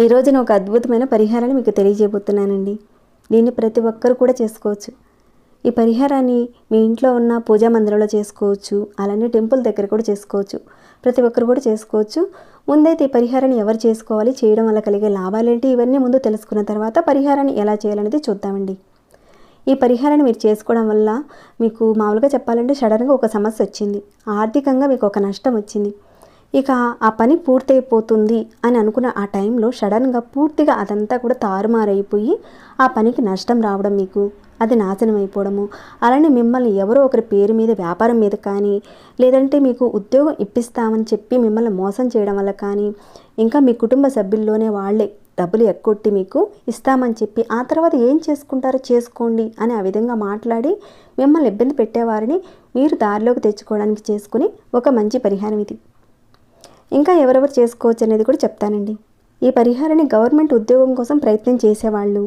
ఈ రోజున ఒక అద్భుతమైన పరిహారాన్ని మీకు తెలియజేయబోతున్నానండి. దీన్ని ప్రతి ఒక్కరు కూడా చేసుకోవచ్చు. ఈ పరిహారాన్ని మీ ఇంట్లో ఉన్న పూజా మందిరంలో చేసుకోవచ్చు. అలానే టెంపుల్ దగ్గర కూడా చేసుకోవచ్చు. ప్రతి ఒక్కరు కూడా చేసుకోవచ్చు. ముందైతే ఈ పరిహారాన్ని ఎవరు చేసుకోవాలి? చేయడం వల్ల కలిగే లాభాలేంటి? ఇవన్నీ ముందు తెలుసుకున్న తర్వాత పరిహారాన్ని ఎలా చేయాలనేది చూద్దామండి. ఈ పరిహారాన్ని మీరు చేసుకోవడం వల్ల మీకు మామూలుగా చెప్పాలంటే సడన్గా ఒక సమస్య వచ్చింది. ఆర్థికంగా మీకు ఒక నష్టం వచ్చింది. ఇక ఆ పని పూర్తయిపోతుంది అని అనుకున్న ఆ టైంలో సడన్గా పూర్తిగా అదంతా కూడా తారుమారైపోయి ఆ పనికి నష్టం రావడం మీకు అది నాశనం అయిపోవడము అలానే మిమ్మల్ని ఎవరో ఒకరి పేరు మీద వ్యాపారం మీద కానీ లేదంటే మీకు ఉద్యోగం ఇప్పిస్తామని చెప్పి మిమ్మల్ని మోసం చేయడం వల్ల కానీ ఇంకా మీ కుటుంబ సభ్యుల్లోనే వాళ్ళే డబ్బులు ఎక్కొట్టి మీకు ఇస్తామని చెప్పి ఆ తర్వాత ఏం చేసుకుంటారో చేసుకోండి అని ఆ విధంగా మాట్లాడి మిమ్మల్ని ఇబ్బంది పెట్టేవారిని మీరు దారిలోకి తెచ్చుకోవడానికి చేసుకుని ఒక మంచి పరిహారం ఇది. ఇంకా ఎవరెవరు చేసుకోవచ్చు అనేది కూడా చెప్తానండి. ఈ పరిహారాన్ని గవర్నమెంట్ ఉద్యోగం కోసం ప్రయత్నం చేసేవాళ్ళు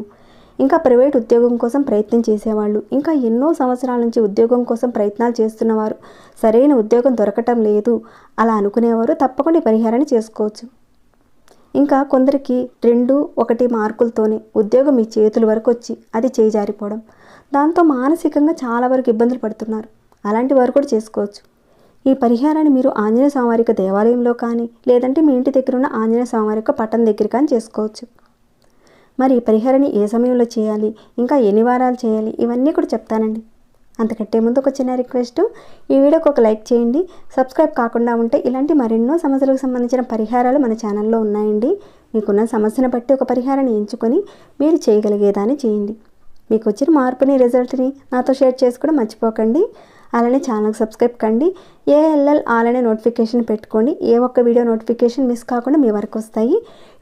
ఇంకా ప్రైవేట్ ఉద్యోగం కోసం ప్రయత్నం చేసేవాళ్ళు. ఇంకా ఎన్నో సంవత్సరాల నుంచి ఉద్యోగం కోసం ప్రయత్నాలు చేస్తున్నవారు. సరైన ఉద్యోగం దొరకటం లేదు. అలా అనుకునేవారు తప్పకుండా ఈ పరిహారాన్ని చేసుకోవచ్చు. ఇంకా కొందరికి రెండు ఒకటి మార్కులతోనే ఉద్యోగం మీ చేతుల వరకు వచ్చి అది చేజారిపోవడం. దాంతో మానసికంగా చాలా వరకు ఇబ్బందులు పడుతున్నారు. అలాంటి వారు కూడా చేసుకోవచ్చు. ఈ పరిహారాన్ని మీరు ఆంజనేయ స్వామివారి దేవాలయంలో కానీ లేదంటే మీ ఇంటి దగ్గర ఉన్న ఆంజనేయ స్వామివారి యొక్క దగ్గర కానీ చేసుకోవచ్చు. మరి పరిహారాన్ని ఏ సమయంలో చేయాలి? ఇంకా ఎన్ని వారాలు చేయాలి? ఇవన్నీ కూడా చెప్తానండి. అంతకంటే ముందు ఒక చిన్న రిక్వెస్ట్. ఈ వీడియోకి ఒక లైక్ చేయండి. సబ్స్క్రైబ్ కాకుండా ఉంటే ఇలాంటి మరెన్నో సమస్యలకు సంబంధించిన పరిహారాలు మన ఛానల్లో ఉన్నాయండి. మీకున్న సమస్యను బట్టి ఒక పరిహారాన్ని ఎంచుకొని మీరు చేయగలిగేదాన్ని చేయండి. మీకు వచ్చిన మార్పుని రిజల్ట్ని నాతో షేర్ చేసుకోవడం మర్చిపోకండి. అలానే ఛానల్కి సబ్స్క్రైబ్ కండి. ఏఎల్ఎల్ అలానే నోటిఫికేషన్ పెట్టుకోండి. ఏ ఒక్క వీడియో నోటిఫికేషన్ మిస్ కాకుండా మీ వరకు వస్తాయి.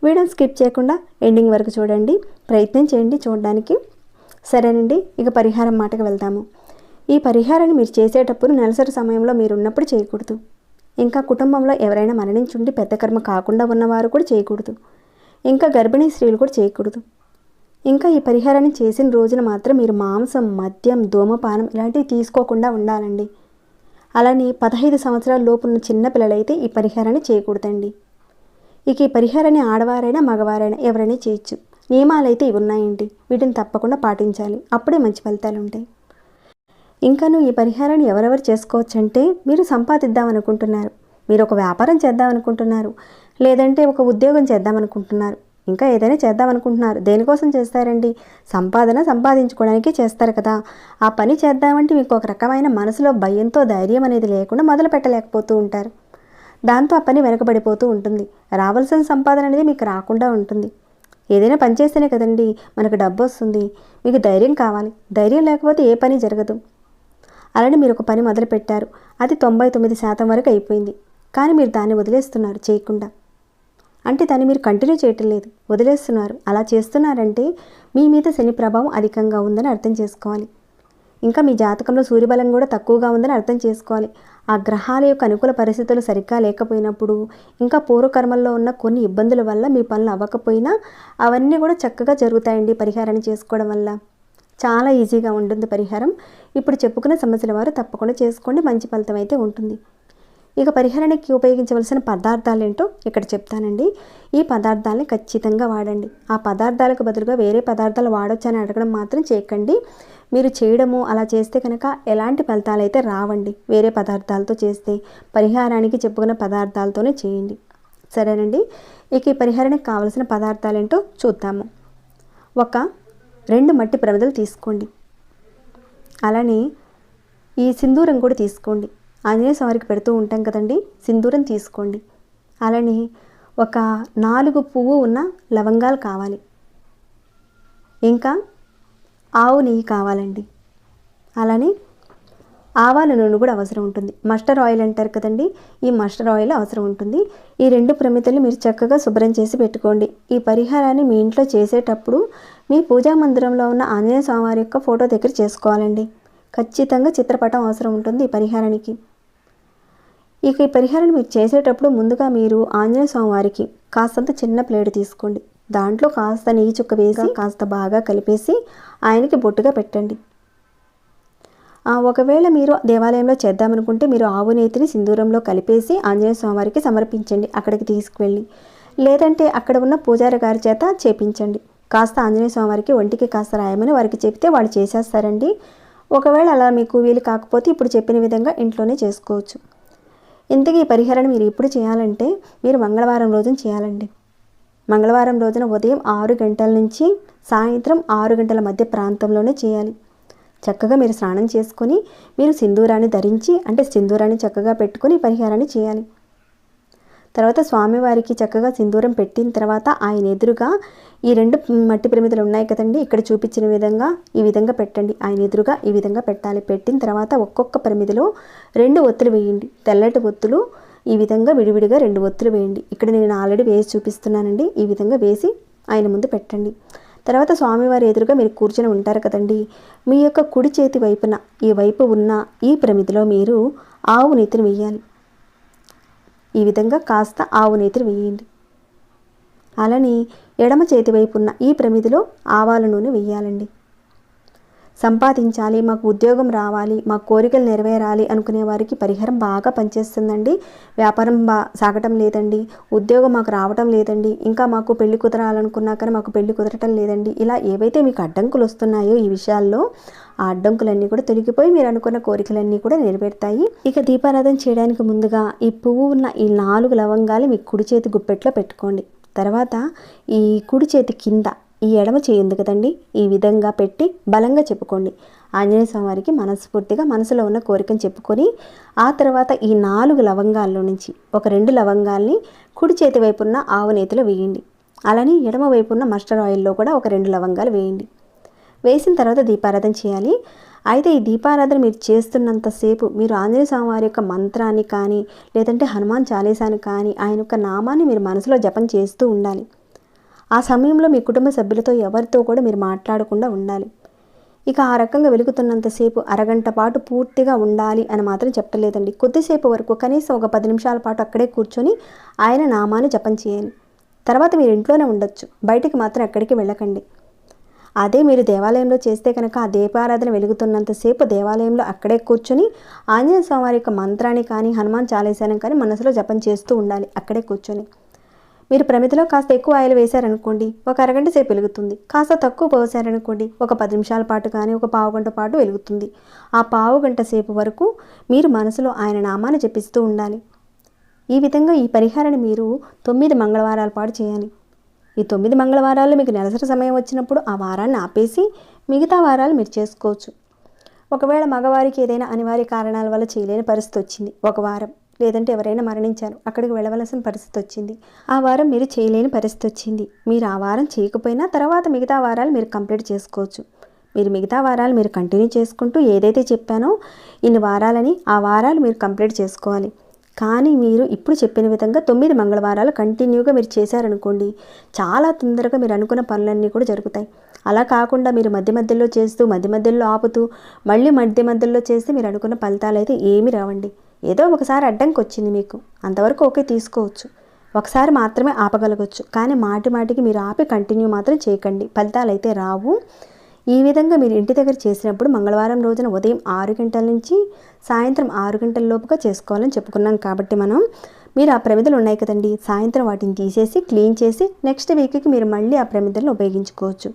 వీడియోని స్కిప్ చేయకుండా ఎండింగ్ వరకు చూడండి. ప్రయత్నం చేయండి చూడడానికి. సరేనండి ఇక పరిహారం మాటకు వెళ్తాము. ఈ పరిహారాన్ని మీరు చేసేటప్పుడు నెలసరి సమయంలో మీరు ఉన్నప్పుడు చేయకూడదు. ఇంకా కుటుంబంలో ఎవరైనా మరణించుండి పెద్ద కర్మ కాకుండా ఉన్నవారు కూడా చేయకూడదు. ఇంకా గర్భిణీ స్త్రీలు కూడా చేయకూడదు. ఇంకా ఈ పరిహారాన్ని చేసిన రోజున మాత్రం మీరు మాంసం మద్యం ధూమపానం ఇలాంటివి తీసుకోకుండా ఉండాలండి. అలానే పదహైదు సంవత్సరాల లోపు ఉన్న చిన్న పిల్లలైతే ఈ పరిహారాన్ని చేయకూడదండి. ఇక ఈ పరిహారాన్ని ఆడవారైనా మగవారైనా ఎవరైనా చేయొచ్చు. నియమాలు అయితే ఇవి ఉన్నాయండి. వీటిని తప్పకుండా పాటించాలి. అప్పుడే మంచి ఫలితాలు ఉంటాయి. ఇంకాను ఈ పరిహారాన్ని ఎవరెవరు చేసుకోవచ్చు అంటే మీరు సంపాదిద్దాం అనుకుంటున్నారు మీరు ఒక వ్యాపారం చేద్దాం అనుకుంటున్నారు లేదంటే ఒక ఉద్యోగం చేద్దాం అనుకుంటున్నారు ఇంకా ఏదైనా చేద్దాం అనుకుంటున్నారు. దేనికోసం చేస్తారండి? సంపాదన సంపాదించుకోవడానికి చేస్తారు కదా. ఆ పని చేద్దామంటే మీకు ఒక రకమైన మనసులో భయంతో ధైర్యం అనేది లేకుండా మొదలు పెట్టలేకపోతూ ఉంటారు. దాంతో ఆ పని వెనకబడిపోతూ ఉంటుంది. రావాల్సిన సంపాదన అనేది మీకు రాకుండా ఉంటుంది. ఏదైనా పని చేస్తేనే కదండి మనకు డబ్బు వస్తుంది. మీకు ధైర్యం కావాలి. ధైర్యం లేకపోతే ఏ పని జరగదు. అలానే మీరు ఒక పని మొదలుపెట్టారు. అది తొంభై తొమ్మిది శాతం వరకు అయిపోయింది. కానీ మీరు దాన్ని వదిలేస్తున్నారు చేయకుండా. అంటే దాన్ని మీరు కంటిన్యూ చేయటం లేదు. వదిలేస్తున్నారు. అలా చేస్తున్నారంటే మీ మీద శని ప్రభావం అధికంగా ఉందని అర్థం చేసుకోవాలి. ఇంకా మీ జాతకంలో సూర్యబలం కూడా తక్కువగా ఉందని అర్థం చేసుకోవాలి. ఆ గ్రహాల యొక్క అనుకూల పరిస్థితులు సరిగ్గా లేకపోయినప్పుడు ఇంకా పూర్వకర్మల్లో ఉన్న కొన్ని ఇబ్బందుల వల్ల మీ పనులు అవ్వకపోయినా అవన్నీ కూడా చక్కగా జరుగుతాయండి పరిహారాన్ని చేసుకోవడం వల్ల. చాలా ఈజీగా ఉంటుంది పరిహారం. ఇప్పుడు చెప్పుకున్న సమస్యల వారు తప్పకుండా చేసుకోండి. మంచి ఫలితం అయితే ఉంటుంది. ఇక పరిహారానికి ఉపయోగించవలసిన పదార్థాలు ఏంటో ఇక్కడ చెప్తానండి. ఈ పదార్థాలని ఖచ్చితంగా వాడండి. ఆ పదార్థాలకు బదులుగా వేరే పదార్థాలు వాడొచ్చు అని అడగడం మాత్రం చేయకండి. మీరు చేయడము అలా చేస్తే కనుక ఎలాంటి ఫలితాలు అయితే రావండి వేరే పదార్థాలతో చేస్తే. పరిహారానికి చెప్పుకున్న పదార్థాలతోనే చేయండి. సరేనండి? ఇక ఈ పరిహారానికి కావలసిన పదార్థాలు ఏంటో చూద్దాము. ఒక రెండు మట్టి ప్రమిదలు తీసుకోండి. అలానే ఈ సింధూరం కూడా తీసుకోండి. ఆంజనేయ స్వామికి పెడుతూ ఉంటాం కదండి. సింధూరం తీసుకోండి. అలానే ఒక నాలుగు పువ్వు ఉన్న లవంగాలు కావాలి. ఇంకా ఆవు నెయ్యి కావాలండి. అలానే ఆవాల నూనె కూడా అవసరం ఉంటుంది. మస్టర్ ఆయిల్ అంటారు కదండి. ఈ మస్టర్ ఆయిల్ అవసరం ఉంటుంది. ఈ రెండు ప్రమితలు మీరు చక్కగా శుభ్రం చేసి పెట్టుకోండి. ఈ పరిహారాన్ని మీ ఇంట్లో చేసేటప్పుడు మీ పూజా మందిరంలో ఉన్న ఆంజనేయ స్వామివారి యొక్క ఫోటో దగ్గర చేసుకోవాలండి. ఖచ్చితంగా చిత్రపటం అవసరం ఉంటుంది ఈ పరిహారానికి. ఇక ఈ పరిహారం మీరు చేసేటప్పుడు ముందుగా మీరు ఆంజనేయ స్వామి వారికి కాస్తంత చిన్న ప్లేట్ తీసుకోండి. దాంట్లో కాస్త నెయ్యి చుక్క వేసి కాస్త బాగా కలిపేసి ఆయనకి బొట్టుగా పెట్టండి. ఒకవేళ మీరు దేవాలయంలో చేద్దామనుకుంటే మీరు ఆవు నేతిని సింధూరంలో కలిపేసి ఆంజనేయ స్వామివారికి సమర్పించండి అక్కడికి తీసుకువెళ్ళి. లేదంటే అక్కడ ఉన్న పూజారి గారి చేత చేపించండి. కాస్త ఆంజనేయ స్వామివారికి ఒంటికి కాస్త రాయమని వారికి చెప్తే వాళ్ళు చేసేస్తారండి. ఒకవేళ అలా మీకు వీలు కాకపోతే ఇప్పుడు చెప్పిన విధంగా ఇంట్లోనే చేసుకోవచ్చు. ఇంతకీ ఈ పరిహారాన్ని మీరు ఎప్పుడు చేయాలంటే మీరు మంగళవారం రోజున చేయాలండి. మంగళవారం రోజున ఉదయం ఆరు గంటల నుంచి సాయంత్రం ఆరు గంటల మధ్య ప్రాంతంలోనే చేయాలి. చక్కగా మీరు స్నానం చేసుకొని మీరు సింధూరాన్ని ధరించి అంటే సింధూరాన్ని చక్కగా పెట్టుకొని పరిహారాన్ని చేయాలి. తర్వాత స్వామివారికి చక్కగా సింధూరం పెట్టిన తర్వాత ఆయన ఎదురుగా ఈ రెండు మట్టి ప్రమిదలు ఉన్నాయి కదండి ఇక్కడ చూపించిన విధంగా ఈ విధంగా పెట్టండి ఆయన ఎదురుగా ఈ విధంగా పెట్టాలి. పెట్టిన తర్వాత ఒక్కొక్క ప్రమిదిలో రెండు ఒత్తులు వేయండి. తెల్లటి ఒత్తులు ఈ విధంగా విడివిడిగా రెండు ఒత్తులు వేయండి. ఇక్కడ నేను ఆల్రెడీ వేసి చూపిస్తున్నానండి ఈ విధంగా వేసి ఆయన ముందు పెట్టండి. తర్వాత స్వామివారి ఎదురుగా మీరు కూర్చొని ఉంటారు కదండి మీ యొక్క కుడి చేతి వైపున ఈ వైపు ఉన్న ఈ ప్రమిదిలో మీరు ఆవు నెత్తిని వేయాలి. ఈ విధంగా కాస్త ఆవు నేతిని వేయండి. అలానే ఎడమ చేతి వైపు ఉన్న ఈ ప్రమిదిలో ఆవాల నూనె వేయాలండి. సంపాదించాలి మాకు ఉద్యోగం రావాలి మా కోరికలు నెరవేరాలి అనుకునే వారికి పరిహారం బాగా పనిచేస్తుందండి. వ్యాపారం బా సాగటం లేదండి. ఉద్యోగం మాకు రావటం లేదండి. ఇంకా మాకు పెళ్ళి కుదరాలనుకున్నా కానీ మాకు పెళ్ళి కుదరటం లేదండి. ఇలా ఏవైతే మీకు అడ్డంకులు వస్తున్నాయో ఈ విషయాల్లో ఆ అడ్డంకులన్నీ కూడా తొలగిపోయి మీరు అనుకున్న కోరికలన్నీ కూడా నెరవేరుతాయి. ఇక దీపారాధన చేయడానికి ముందుగా ఈ పువ్వు ఉన్న ఈ నాలుగు లవంగాలు మీ కుడి చేతి గుప్పెట్లో పెట్టుకోండి. తర్వాత ఈ కుడి చేతి కింద ఈ ఎడమ చేయింది కదండి? ఈ విధంగా పెట్టి బలంగా చెప్పుకోండి. ఆంజనేయ స్వామి వారికి మనస్ఫూర్తిగా మనసులో ఉన్న కోరికను చెప్పుకొని ఆ తర్వాత ఈ నాలుగు లవంగాల్లో నుంచి ఒక రెండు లవంగాల్ని కుడి చేతి వైపున్న ఆవు నేతిలో వేయండి. అలానే ఎడమ వైపున్న ఉన్న ఆయిల్లో కూడా ఒక రెండు లవంగాలు వేయండి. వేసిన తర్వాత దీపారాధన చేయాలి. అయితే ఈ దీపారాధన మీరు చేస్తున్నంతసేపు మీరు ఆంజనేయ స్వామి వారి యొక్క మంత్రాన్ని కానీ లేదంటే హనుమాన్ చాలీసాని కానీ ఆయన యొక్క నామాన్ని మీరు మనసులో జపం చేస్తూ ఉండాలి. ఆ సమయంలో మీ కుటుంబ సభ్యులతో ఎవరితో కూడా మీరు మాట్లాడకుండా ఉండాలి. ఇక ఆ రకంగా వెలుగుతున్నంతసేపు అరగంట పాటు పూర్తిగా ఉండాలి అని మాత్రం చెప్పలేదండి. కొద్దిసేపు వరకు కనీసం ఒక పది నిమిషాల పాటు అక్కడే కూర్చొని ఆయన నామాన్ని జపం చేయాలి. తర్వాత మీరు ఇంట్లోనే ఉండొచ్చు. బయటికి మాత్రం ఎక్కడికి వెళ్ళకండి. అదే మీరు దేవాలయంలో చేస్తే కనుక ఆ దీపారాధన వెలుగుతున్నంతసేపు దేవాలయంలో అక్కడే కూర్చొని ఆంజనేయ స్వామి యొక్క మంత్రాన్ని కానీ హనుమాన్ చాలీసాని కానీ మనసులో జపం చేస్తూ ఉండాలి. అక్కడే కూర్చొని. మీరు ప్రమిదిలో కాస్త ఎక్కువ ఆయిల్ వేశారనుకోండి ఒక అరగంట సేపు వెలుగుతుంది. కాస్త తక్కువ పోసారనుకోండి ఒక పది నిమిషాల పాటు కానీ ఒక పావు గంట పాటు వెలుగుతుంది. ఆ పావు గంట సేపు వరకు మీరు మనసులో ఆయన నామాన్ని జపిస్తూ ఉండాలి. ఈ విధంగా ఈ పరిహారాన్ని మీరు తొమ్మిది మంగళవారాల పాటు చేయాలి. ఈ తొమ్మిది మంగళవారాలు మీకు నెలసరి సమయం వచ్చినప్పుడు ఆ వారాన్ని ఆపేసి మిగతా వారాలు మీరు చేసుకోవచ్చు. ఒకవేళ మగవారికి ఏదైనా అనివార్య కారణాల వల్ల చేయలేని పరిస్థితి వచ్చింది. ఒక వారం. లేదంటే ఎవరైనా మరణించారు. అక్కడికి వెళ్ళవలసిన పరిస్థితి వచ్చింది. ఆ వారం మీరు చేయలేని పరిస్థితి వచ్చింది. మీరు ఆ వారం చేయకపోయినా తర్వాత మిగతా వారాలు మీరు కంప్లీట్ చేసుకోవచ్చు. మీరు మిగతా వారాలు మీరు కంటిన్యూ చేసుకుంటూ ఏదైతే చెప్పానో ఇన్ని వారాలని ఆ వారాలు మీరు కంప్లీట్ చేసుకోవాలి. కానీ మీరు ఇప్పుడు చెప్పిన విధంగా తొమ్మిది మంగళవారాలు కంటిన్యూగా మీరు చేశారనుకోండి చాలా తొందరగా మీరు అనుకున్న పనులన్నీ కూడా జరుగుతాయి. అలా కాకుండా మీరు మధ్య మధ్యలో చేస్తూ మధ్య మధ్యలో ఆపుతూ మళ్ళీ మధ్య మధ్యలో చేస్తే మీరు అనుకున్న ఫలితాలు అయితే ఏమి రావండి. ఏదో ఒకసారి అడ్డంకి వచ్చింది మీకు. అంతవరకు ఓకే తీసుకోవచ్చు. ఒకసారి మాత్రమే ఆపగలగవచ్చు కానీ మాటి మాటికి మీరు ఆపి కంటిన్యూ మాత్రం చేయకండి. ఫలితాలు అయితే రావు. ఈ విధంగా మీరు ఇంటి దగ్గర చేసినప్పుడు మంగళవారం రోజున ఉదయం ఆరు గంటల నుంచి సాయంత్రం ఆరు గంటల లోపుగా చేసుకోవాలని చెప్పుకున్నాం కాబట్టి మనం. మీరు ఆ ప్రమిదలు ఉన్నాయి కదండి. సాయంత్రం వాటిని తీసేసి క్లీన్ చేసి నెక్స్ట్ వీక్కి మీరు మళ్ళీ ఆ ప్రమిదలను ఉపయోగించుకోవచ్చు.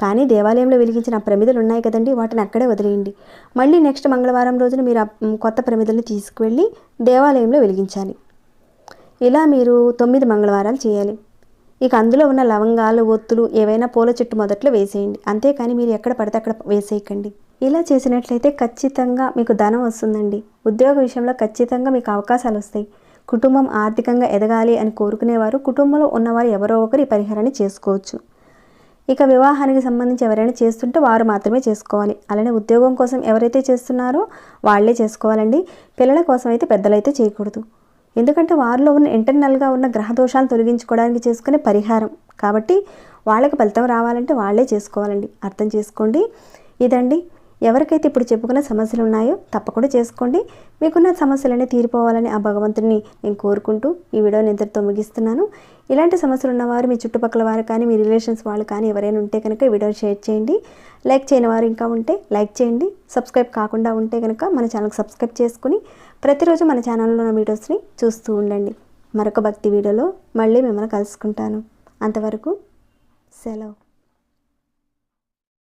కానీ దేవాలయంలో వెలిగించిన ఆ ప్రమిదలు ఉన్నాయి కదండి వాటిని అక్కడే వదిలేయండి. మళ్ళీ నెక్స్ట్ మంగళవారం రోజున మీరు ఆ కొత్త ప్రమిదలను తీసుకువెళ్ళి దేవాలయంలో వెలిగించాలి. ఇలా మీరు తొమ్మిది మంగళవారాలు చేయాలి. ఇక అందులో ఉన్న లవంగాలు ఒత్తులు ఏవైనా పూల చెట్టు మొదట్లో వేసేయండి. అంతేకాని మీరు ఎక్కడ పడితే అక్కడ వేసేయకండి. ఇలా చేసినట్లయితే ఖచ్చితంగా మీకు ధనం వస్తుందండి. ఉద్యోగ విషయంలో ఖచ్చితంగా మీకు అవకాశాలు వస్తాయి. కుటుంబం ఆర్థికంగా ఎదగాలి అని కోరుకునేవారు. కుటుంబంలో ఉన్నవారు ఎవరో ఒకరు ఈ పరిహారాన్ని చేసుకోవచ్చు. ఇక వివాహానికి సంబంధించి ఎవరైనా చేస్తుంటే వారు మాత్రమే చేసుకోవాలి. అలానే ఉద్యోగం కోసం ఎవరైతే చేస్తున్నారో వాళ్ళే చేసుకోవాలండి. పిల్లల కోసం అయితే పెద్దలైతే చేయకూడదు. ఎందుకంటే వారిలో ఉన్న ఇంటర్నల్గా ఉన్న గ్రహ దోషాలను తొలగించుకోవడానికి చేసుకునే పరిహారం. కాబట్టి వాళ్ళకి ఫలితం రావాలంటే వాళ్ళే చేసుకోవాలండి. అర్థం చేసుకోండి. ఇదండి. ఎవరికైతే ఇప్పుడు చెప్పుకున్న సమస్యలు ఉన్నాయో తప్పకుండా చేసుకోండి. మీకున్న సమస్యలన్నీ తీరిపోవాలని ఆ భగవంతుడిని నేను కోరుకుంటూ ఈ వీడియోని ఇంతటితో ముగిస్తున్నాను. ఇలాంటి సమస్యలు ఉన్నవారు మీ చుట్టుపక్కల వారు కానీ మీ రిలేషన్స్ వాళ్ళు కానీ ఎవరైనా ఉంటే కనుక ఈ వీడియోని షేర్ చేయండి. లైక్ చేయని వారు ఇంకా ఉంటే లైక్ చేయండి. సబ్స్క్రైబ్ కాకుండా ఉంటే కనుక మన ఛానల్కి సబ్స్క్రైబ్ చేసుకుని ప్రతిరోజు మన ఛానల్లో ఉన్న వీడియోస్ని చూస్తూ ఉండండి. మరొక భక్తి వీడియోలో మళ్ళీ మిమ్మల్ని కలుసుకుంటాను. అంతవరకు సెలవు.